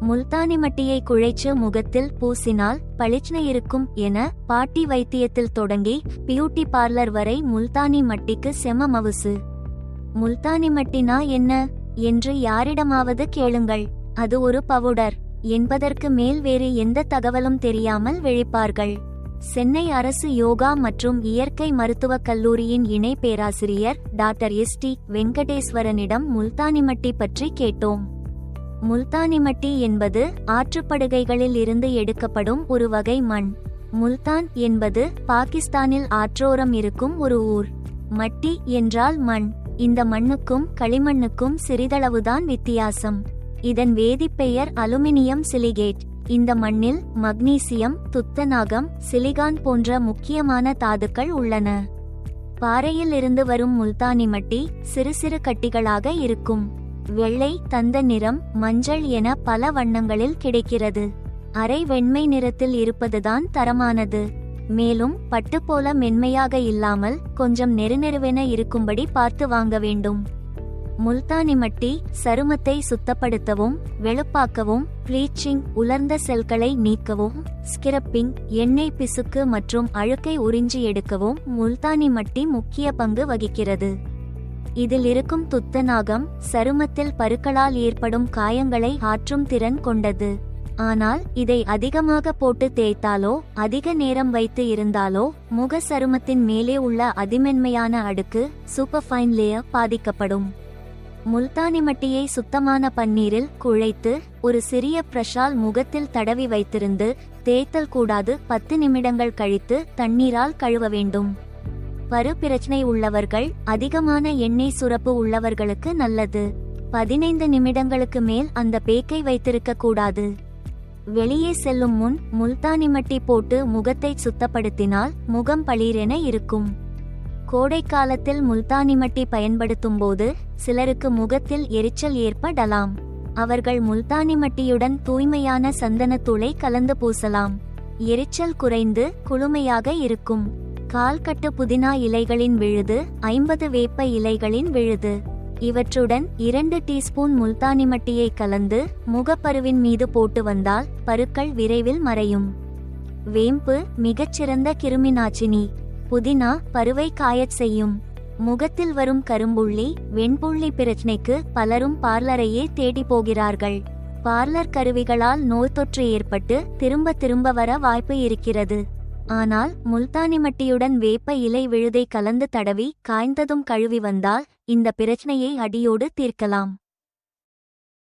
முல்தானி மட்டியை குழைச்சு முகத்தில் பூசினால் பளிச்ன இருக்கும் என பாட்டி வைத்தியத்தில் தொடங்கி பியூட்டி பார்லர் வரை முல்தானி மட்டிக்கு செம மவுசு. முல்தானி மட்டினா என்ன? என்று யாரிடமாவது கேளுங்கள். அது ஒரு பவுடர். என்பதற்கு மேல் வேறு எந்த தகவலும் தெரியாமல் விழிப்பார்கள். சென்னை அரசு யோகா மற்றும் இயற்கை மருத்துவக் கல்லூரியின் இணை பேராசிரியர் டாக்டர் எஸ் டி வெங்கடேஸ்வரனிடம் முல்தானிமட்டி பற்றி கேட்டோம். முல்தானிமட்டி என்பது ஆற்றுப்படுகைகளில் இருந்து எடுக்கப்படும் ஒரு வகை மண். முல்தான் என்பது பாகிஸ்தானில் ஆற்றோரம் இருக்கும் ஒரு ஊர். மட்டி என்றால் மண். இந்த மண்ணுக்கும் களிமண்ணுக்கும் சிறிதளவுதான் வித்தியாசம். இதன் வேதிப்பெயர் அலுமினியம் சிலிகேட். இந்த மண்ணில் மக்னீசியம் துத்தநாகம் சிலிகான் போன்ற முக்கியமான தாதுக்கள் உள்ளன. பாறையில் இருந்து வரும் முல்தானி மட்டி சிறு சிறு கட்டிகளாக இருக்கும். வெள்ளை தந்த நிறம் மஞ்சள் என பல வண்ணங்களில் கிடைக்கிறது. அரை வெண்மை நிறத்தில் இருப்பதுதான் தரமானது. மேலும் பட்டு போல மென்மையாக இல்லாமல் கொஞ்சம் நெருநெருவென இருக்கும்படி பார்த்து வாங்க வேண்டும். முல்தானி மட்டி சருமத்தை சுத்தப்படுத்தவும் வெளுப்பாக்கவும் ப்ளீச்சிங் உலர்ந்த செல்களை நீக்கவும் ஸ்கிரப்பிங் எண்ணெய் பிசுக்கு மற்றும் அழுக்கை உறிஞ்சி எடுக்கவும் முல்தானி மட்டி முக்கிய பங்கு வகிக்கிறது. இதில் இருக்கும் துத்தநாகம் சருமத்தில் பருக்களால் ஏற்படும் காயங்களை ஆற்றும் திறன் கொண்டது. ஆனால் இதை அதிகமாக போட்டு தேய்த்தாலோ அதிக நேரம் வைத்து இருந்தாலோ முக சருமத்தின் மேலே உள்ள அதிமென்மையான அடுக்கு சூப்பர்ஃபைன் லேயர் பாதிக்கப்படும். முல்தானி மட்டியை சுத்தமான பன்னீரில் குழைத்து ஒரு சிறிய பிரஷால் முகத்தில் தடவி வைத்திருந்து தேய்த்தல் கூடாது பத்து நிமிடங்கள் கழித்து தண்ணீரால் கழுவ வேண்டும். பரு பிரச்சனை உள்ளவர்கள் அதிகமான எண்ணெய் சுரப்பு உள்ளவர்களுக்கு நல்லது. பதினைந்து நிமிடங்களுக்கு மேல் அந்த பேக்கை வைத்திருக்க கூடாது. வெளியே செல்லும் முன் முல்தானி மட்டி போட்டு முகத்தை சுத்தப்படுத்தினால் முகம் பளீரென இருக்கும். கோடை காலத்தில் முல்தானி மட்டி பயன்படுத்தும் போது சிலருக்கு முகத்தில் எரிச்சல் ஏற்படலாம். அவர்கள் முல்தானி மட்டியுடன் தூய்மையான சந்தனத்தூளை கலந்து பூசலாம். எரிச்சல் குறைந்து குளுமையாக இருக்கும். கால்கட்டு புதினா இலைகளின் விழுது ஐம்பது வேப்ப இலைகளின் விழுது. இவற்றுடன் இரண்டு டீஸ்பூன் முல்தானி மட்டியை கலந்து முகப்பருவின் மீது போட்டு வந்தால் பருக்கள் விரைவில் மறையும். வேம்பு மிகச்சிறந்த கிருமிநாச்சினி. புதினா பருவை காயச் செய்யும். முகத்தில் வரும் கரும்புள்ளி வெண்புள்ளி பிரச்சனைக்கு பலரும் பார்லரையே தேடி போகிறார்கள். பார்லர் கருவிகளால் நோய் தொற்று ஏற்பட்டு திரும்ப திரும்ப வர வாய்ப்பு இருக்கிறது. ஆனால் முல்தானி மட்டியுடன் வேப்ப இலை விழுதை கலந்து தடவி காய்ந்ததும் கழுவி வந்தால் இந்த பிரச்சனையை அடியோடு தீர்க்கலாம்.